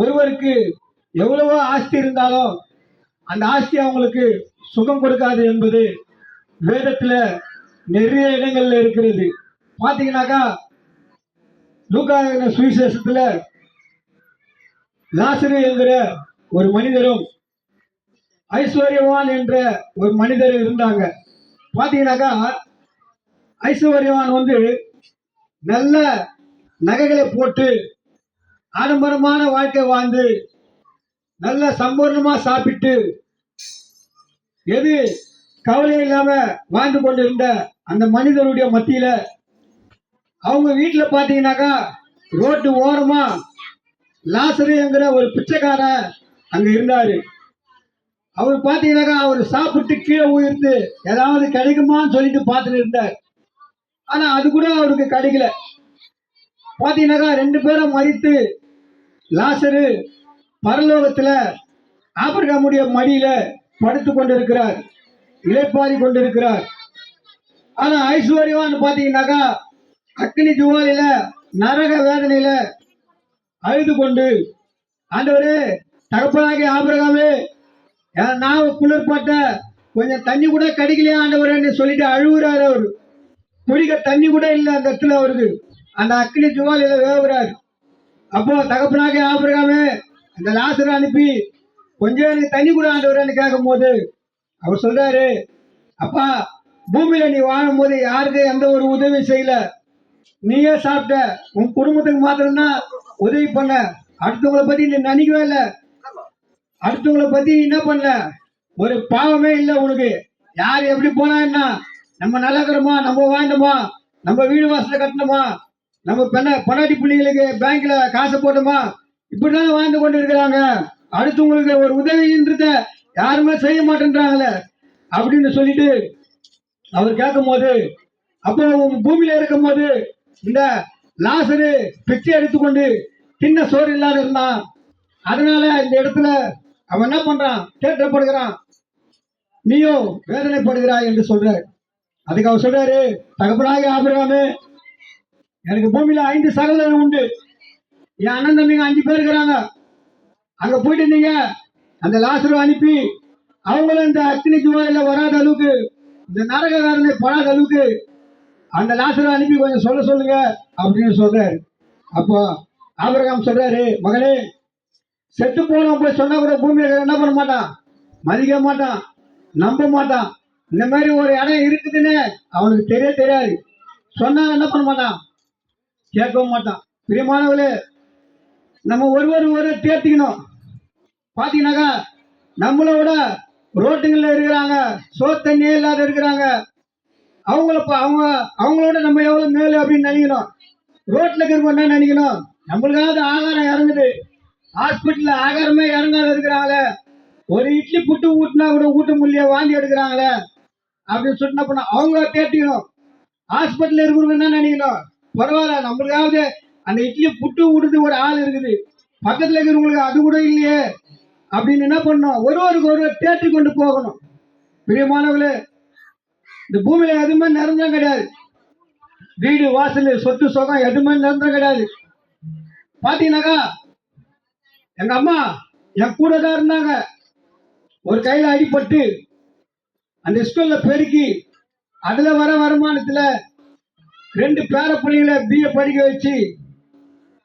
ஒருவருக்கு எவ்வளவோ ஆஸ்தி இருந்தாலும் அந்த ஆஸ்தி அவங்களுக்கு சுகம் கொடுக்காது என்பது வேதத்தில் நிறைய இடங்கள்ல இருக்கிறது. பார்த்தீங்கன்னாக்கா லூக்கா சுவிசேஷத்தில் லாசரு என்கிற ஒரு மனிதரும் ஐஸ்வர்யவான் என்ற ஒரு மனிதர் இருந்தாங்க. பார்த்தீங்கன்னாக்கா ஐஸ்வர்யவான் வந்து நல்ல நகைகளை போட்டு ஆடம்பரமான வாழ்க்கை வாழ்ந்து நல்ல சம்பூர்ணமா சாப்பிட்டு எது கவலை இல்லாம வாழ்ந்து கொண்டிருந்த அந்த மனிதனுடைய மத்தியில அவங்க வீட்டுல பாத்தீங்கன்னாக்கா ரோட்டு ஓரமா லாசருங்கிற ஒரு பிச்சைக்காரன் அங்க இருந்தாரு. அவர் பார்த்தீங்கன்னாக்கா அவர் சாப்பிட்டு கீழே உயிர்த்து ஏதாவது கிடைக்குமான்னு சொல்லிட்டு பார்த்துட்டு இருந்தார். ஆனால் அது கூட அவருக்கு கிடைக்கல. பார்த்தீங்கன்னாக்கா ரெண்டு பேரும் மறித்து லாசரு பரலோகத்தில் ஆபிரகாமுடைய மடியில் படுத்து கொண்டிருக்கிறார் இளைப்பாரி கொண்டிருக்கிறார். ஆனால் ஐஸ்வர்யவான் பார்த்தீங்கன்னாக்கா அக்னி ஜுவாலையில் நரக வேதனையில் அழுது கொண்டு ஆண்டவரே தகப்பனாகி ஆபிரகாமே நான் நாவு குளிர்பட்ட கொஞ்சம் தண்ணி கூட கிடைக்கலையா ஆண்டவரேன்னு சொல்லிட்டு அழுகுறாரு அவர். குடிக்க தண்ணி கூட இல்லை அந்த இடத்துல அவருக்கு. அந்த அக்னி ஜுவாலையில் வேகுறாரு அப்போ தகப்பனாக ஆபிரகாமே அந்த லாசரை அனுப்பி கொஞ்சம் எனக்கு தண்ணி கூட ஆண்டவரேன்னு கேட்கும் போது அவர் சொல்றாரு அப்பா பூமியில நீ வாழும் போது யாருக்கு எந்த ஒரு உதவி செய்யல. நீயே சாப்பிட்ட உன் குடும்பத்துக்கு மாத்திரம்தான் உதவி பண்ண. அடுத்தவங்கள பத்தி நீ நினைக்கவே இல்லை. அடுத்தவங்களை பத்தி நீ என்ன பண்ணல ஒரு பாவமே இல்லை உனக்கு. யார் எப்படி போனா என்ன நம்ம நல்லா இருக்கிறோமா நம்ம வாழ்ந்தோமா நம்ம வீடு வாசல கட்டணுமா? நம்ம பெண்ண பொன்னாட்டி பிள்ளைங்களுக்கு பேங்க்ல காசை போட்டோமா? இப்படிதான் வாழ்ந்து கொண்டு இருக்கிறாங்க அடுத்தவங்களுக்கு ஒரு உதவின்றத யாருமே செய்ய மாட்டேன்றாங்களே அப்படின்னு சொல்லிட்டு அவர் கேட்கும் போது அப்போ பூமியில இருக்கும் போது இந்த லாசரு பிச்சை எடுத்துக்கொண்டு சின்ன சோறு இல்லாத இருந்தான். அதனால இந்த இடத்துல அவன் என்ன பண்றான்? தேட்டப்படுகிறான் நீயும் வேதனைப்படுகிறாய் என்று சொல்ற அதுக்கு அவர் சொல்றாரு தகப்பனாக ஆபிரகாமே எனக்கு பூமியில ஐந்து சகோதரர் உண்டு. என் அண்ணன் தம்பிங்க அஞ்சு பேர் இருக்கிறாங்க. அங்க போயிட்டு நீங்க அந்த லாசரு அனுப்பி அவங்களும் இந்த அக்னி ஜுவாலில வராத அளவுக்கு இந்த நரகக்காரனை படாத அளவுக்கு அந்த லாசரை அனுப்பி கொஞ்சம் சொல்ல சொல்லுங்க அப்படின்னு சொல்றாரு. அப்போ ஆபிரகாம் சொல்றாரு மகளே செத்து போனவன் போய் சொன்னா கூட பூமியில என்ன பண்ண மாட்டான்? மதிக்க மாட்டான் நம்ப மாட்டான். இந்த மாதிரி ஒரு இடம் இருக்குதுன்னு அவனுக்கு தெரிய தெரியாது. சொன்னா என்ன பண்ண மாட்டான்? கேட்கவும் மாட்டான். பிரியமானவர்களே நம்ம ஒருவர் ஒரு தேர்த்திக்கணும். பார்த்தீங்கன்னாக்கா நம்மளை விட ரோட்டுங்களில் இருக்கிறாங்க சோறு தண்ணியே இல்லாத இருக்கிறாங்க. அவங்கள பா- அவங்க அவங்களோட நம்ம எவ்வளோ மேலே அப்படின்னு நினைக்கணும். ரோட்டில் இருக்கிறவங்க என்ன நினைக்கணும்? நம்மளுக்காவது ஆகாரம் இறங்குது. ஹாஸ்பிட்டலில் ஆகாரமே இறங்காத இருக்கிறாங்களே ஒரு இட்லி புட்டு ஊட்டினா கூட ஊட்ட முடியல வாந்தி எடுக்கிறாங்களே அப்படின்னு சொன்ன பண்ண அவங்க தேட்டிக்கணும் ஹாஸ்பிட்டலில் இருக்கிறவங்க என்ன நினைக்கணும்? பரவாயில்ல நம்மளுக்காவது அந்த இட்லி புட்டு விடுது ஒரு ஆள் இருக்குது. பக்கத்தில் இருக்கிறவங்களுக்கு அது கூட இல்லையே. அப்படின்னு என்ன பண்ணணும்? ஒருவருக்கு ஒருவர் தேற்றி கொண்டு போகணும். பிரியமானவர்களே இந்த பூமியில் எதுவுமே நிரந்தரம் கிடையாது. வீடு வாசல் சொத்து சொகம் எதுவுமே நிரந்தரம் கிடையாது. பார்த்தீங்கன்னாக்கா எங்க அம்மா என் கூட தான் இருந்தாங்க. ஒரு கையில் அடிபட்டு அந்த ஸ்கூல்ல பெருக்கி அதில் வர வருமானத்தில் ரெண்டு பேர பிள்ளைகளை பிஏ படிக்க வச்சு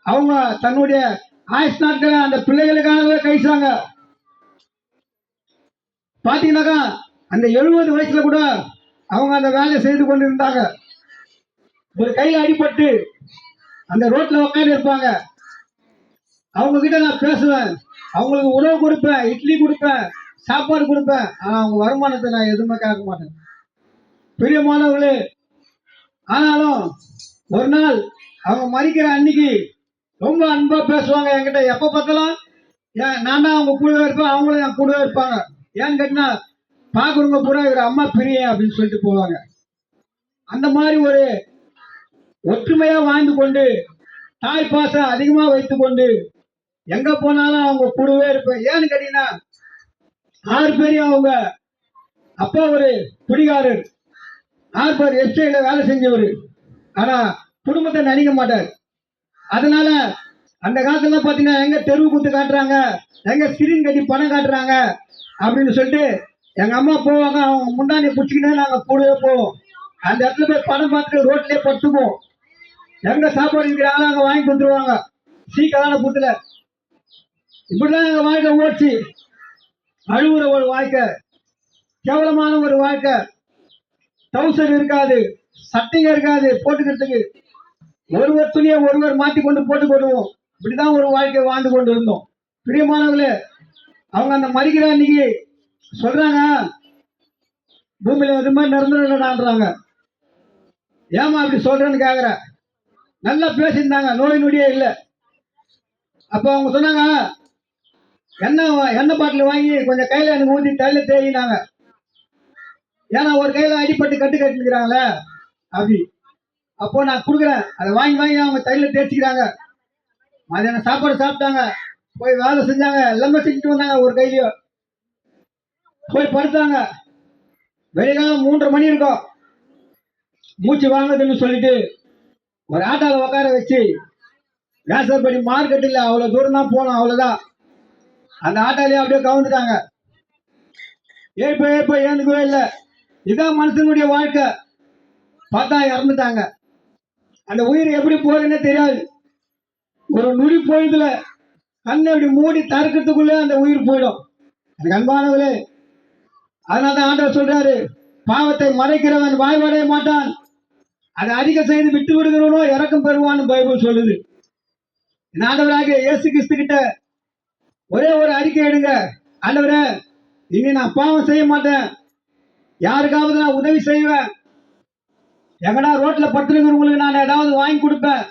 அவங்க தன்னுடைய ஆயுஷ் நாட்களை அந்த பிள்ளைகளுக்காக கழிச்சாங்க. பாத்தீங்கன்னாக்கா அந்த எழுபது வயசுல கூட அவங்க அந்த வேலையை செய்து கொண்டு இருந்தாங்க ஒரு கையில அடிபட்டு அந்த ரோட்ல உட்காந்து இருப்பாங்க. அவங்க கிட்ட நான் பேசுவேன். அவங்களுக்கு உணவு கொடுப்பேன் இட்லி கொடுப்பேன் சாப்பாடு கொடுப்பேன். ஆனா அவங்க வருமானத்தை நான் எதுவுமே கேட்க மாட்டேன். பிரியமானவர்களே ஆனாலும் ஒரு நாள் அவங்க மறிக்கிற அன்னைக்கு ரொம்ப அன்பா பேசுவாங்க என்கிட்ட. எப்ப பார்த்தாலும் ஏன் நான் தான் அவங்க கூடவே இருப்பேன் அவங்களும் என் கூடவே இருப்பாங்க. ஏன்னு கேட்டினா பார்க்குறவங்க பூரா இவர் அம்மா பிரிய அப்படின்னு சொல்லிட்டு போவாங்க. அந்த மாதிரி ஒரு ஒற்றுமையா வாழ்ந்து கொண்டு தாய் பாசம் அதிகமா வைத்துக்கொண்டு எங்க போனாலும் அவங்க கூடவே இருப்பேன். ஏன்னு கேட்டீங்கன்னா ஆறு பேரையும் அவங்க அப்பா ஒரு குடிகாரர். ஆறு பேர் எஸ்டேல வேலை செஞ்சவர். ஆனா குடும்பத்தை நினைக்க மாட்டார். அதனால அந்த காலத்துல பாத்தீங்கன்னா எங்க தெருவு குத்து காட்டுறாங்க எங்க ஸ்கிரீன் கட்டி பணம் காட்டுறாங்க அப்படின்னு சொல்லிட்டு எங்க அம்மா போவாங்க அவங்க முன்னாடி பிடிச்சிக்கினா நாங்க கூடவே போவோம். அந்த இடத்துல போய் பணம் பார்த்துட்டு ரோட்லயே படுத்துக்குவோம். எங்க சாப்பாடு இருக்கிறாங்களோ அங்க வாங்கி கொடுத்துருவாங்க சீக்கிரமான புத்துல இப்படிதான் எங்க வாழ்க்கை ஓடிச்சு. அழுகுற ஒரு வாழ்க்கை. கேவலமான ஒரு வாழ்க்கை. டவுசர் இருக்காது சட்டைங்க இருக்காது போட்டுக்கிறதுக்கு. ஒருவர் துணியை ஒருவர் மாற்றி கொண்டு போட்டு போடுவோம் இப்படிதான் ஒரு வாழ்க்கை வாழ்ந்து கொண்டு இருந்தோம் பிரியமானவர்களே அவங்க அந்த மறிக்கிற அன்னைக்கு சொல்றாங்க பூமியில இது மாதிரி நிரந்தரன்றாங்க ஏமா அப்படி சொல்றேன்னு கேக்குற? நல்லா பேசியிருந்தாங்க நோய் நொடியே இல்லை. அப்போ அவங்க சொன்னாங்க எண்ணெய் எண்ணெய் பாட்டில் வாங்கி கொஞ்சம் கையில் எனக்கு ஊற்றி தள்ளி தேயினாங்க. ஏன்னா ஒரு கையில அடிப்பட்டு கட்டு கட்டிருக்கிறாங்களே அப்படி அப்போ நான் கொடுக்குறேன். அதை வாங்கி வாங்கி அவங்க தையில தேய்ச்சிக்கிறாங்க. மதியானம் சாப்பாடு சாப்பிட்டாங்க. போய் வேலை செஞ்சாங்க. எல்லாமே செஞ்சுட்டு வந்தாங்க ஒரு கையிலயோ. போய் படுத்தாங்க. வெளிகாலம் மூன்றரை மணி இருக்கும். மூச்சு வாங்குதுன்னு சொல்லிட்டு ஒரு ஆட்டோல உட்கார வச்சு வேசப்படி இல்லை அவ்வளோ தூரம் தான் போனோம் அவ்வளோதான் அந்த ஆட்டோலயே அப்படியே கவுந்துட்டாங்க. ஏப்போ ஏப்போ ஏந்துக்கவே இல்லை. இதான் மனுஷனுடைய வாழ்க்கை. பார்த்தா இறந்துட்டாங்க. அந்த உயிர் எப்படி போகுதுன்னே தெரியாது. ஒரு நுடி போயதுல கண்ணை இப்படி மூடி தறக்கிறதுக்குள்ளே அந்த உயிர் போயிடும். எனக்கு அன்பானவர்களே அதனால தான் ஆண்டவர் சொல்றாரு பாவத்தை மறைக்கிறவன் வாய்வடைய மாட்டான். அதை அதிக செய்து விட்டு விடுகிறவனோ இறக்கம் பெறுவான்னு பைபிள் சொல்லுது. ஆண்டவராக இயேசு கிறிஸ்து கிட்ட ஒரே ஒரு அறிக்கை எடுங்க. ஆண்டவரே இனி நான் பாவம் செய்ய மாட்டேன். யாருக்காவது நான் உதவி செய்வேன்? எங்கடா ரோட்ல படுத்துருக்கிறவங்களுக்கு நான் ஏதாவது வாங்கி கொடுப்பேன்.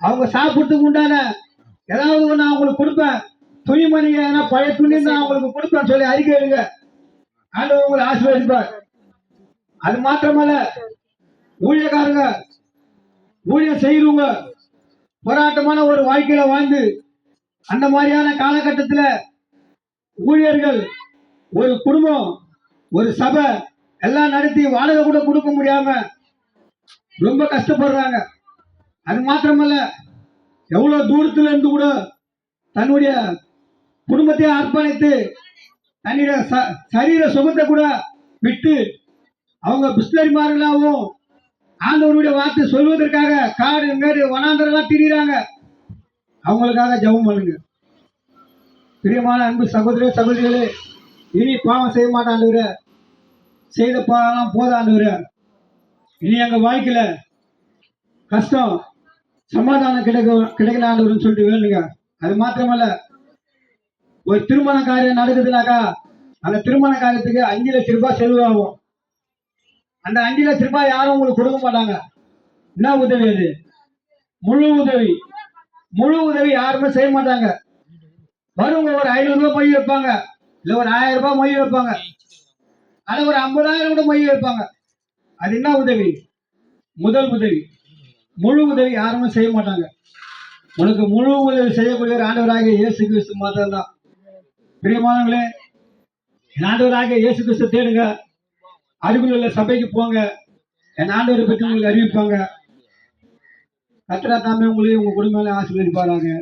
அவங்க சாப்பிட்றதுக்கு உண்டான ஏதாவது ஒன்று அவங்களுக்கு கொடுப்பேன். துணிமணி எதனா பழைய துணி நான் அவங்களுக்கு கொடுப்பேன் சொல்லி அறிக்கை எடுங்க. ஆண்டவர் உங்களை ஆசீர்வதிப்பார். அது மாத்திரமல்ல ஊழியக்காரங்க ஊழியம் செய்யறவங்க போராட்டமான ஒரு வாழ்க்கையில வாழ்ந்து அந்த மாதிரியான காலகட்டத்தில் ஊழியர்கள் ஒரு குடும்பம் ஒரு சபை எல்லாம் நடத்தி வாடகை கூட கொடுக்க முடியாம ரொம்ப கஷ்டப்படுறாங்க. அது மாத்திரமல்ல எவ்வளவு தூரத்துல இருந்து கூட தன்னுடைய குடும்பத்தை அர்ப்பணித்து தன்னுடைய ச- சரீர சுகத்தை கூட விட்டு அவங்க பிஸ்லரிமார்களாகவும் ஆண்டவருடைய வார்த்தை சொல்வதற்காக காடு மேடு வனாந்தரெல்லாம் திரியிறாங்க. அவங்களுக்காக ஜெபம் பண்ணுங்க. பிரியமான அன்பு சகோதர சகோதரிகளே இனி பாவம் செய்ய மாட்டாண்டவர செய்த பாவம் போதாண்டவர இனி எங்க வாழ்க்கையில கஷ்டம் சமாதானம் கிடைக்க கிடைக்கல சொல்லிட்டு வேணுங்க. அது மாத்திரமல்ல. ஒரு திருமண காரியம் நடக்குதுனாக்கா அந்த திருமண காரியத்துக்கு அஞ்சு லட்சம் ரூபாய் செலவாகும். அந்த அஞ்சு லட்சம் ரூபாய் யாரும் உங்களுக்கு கொடுக்க மாட்டாங்க. என்ன உதவி அது? முழு உதவி. முழு உதவி யாருமே செய்ய மாட்டாங்க. வருவங்க ஒரு ஐநூறு ரூபாய் மொழி வைப்பாங்க. இல்ல ஒரு ஆயிரம் ரூபாய் மொழி வைப்பாங்க. அது ஒரு ஐம்பதாயிரம் கூட மொய் வைப்பாங்க அது என்ன உதவி? முதல் உதவி. முழு உதவி யாருமே செய்ய மாட்டாங்க. உனக்கு முழு உதவி செய்யக்கூடிய ஒரு இயேசு கிறிஸ்து மாத்திரம் தான் பிரியமானவங்களே என் ஆண்டவராகிய இயேசு கிறிஸ்து தேடுங்க. அருகில் உள்ள சபைக்கு போங்க. என் ஆண்டவரை பற்றி உங்களுக்கு அறிவிப்பாங்க. கத்திரா தாமே உங்களையும் உங்க குடும்பங்களையும் ஆசீர்வதிப்பாராங்க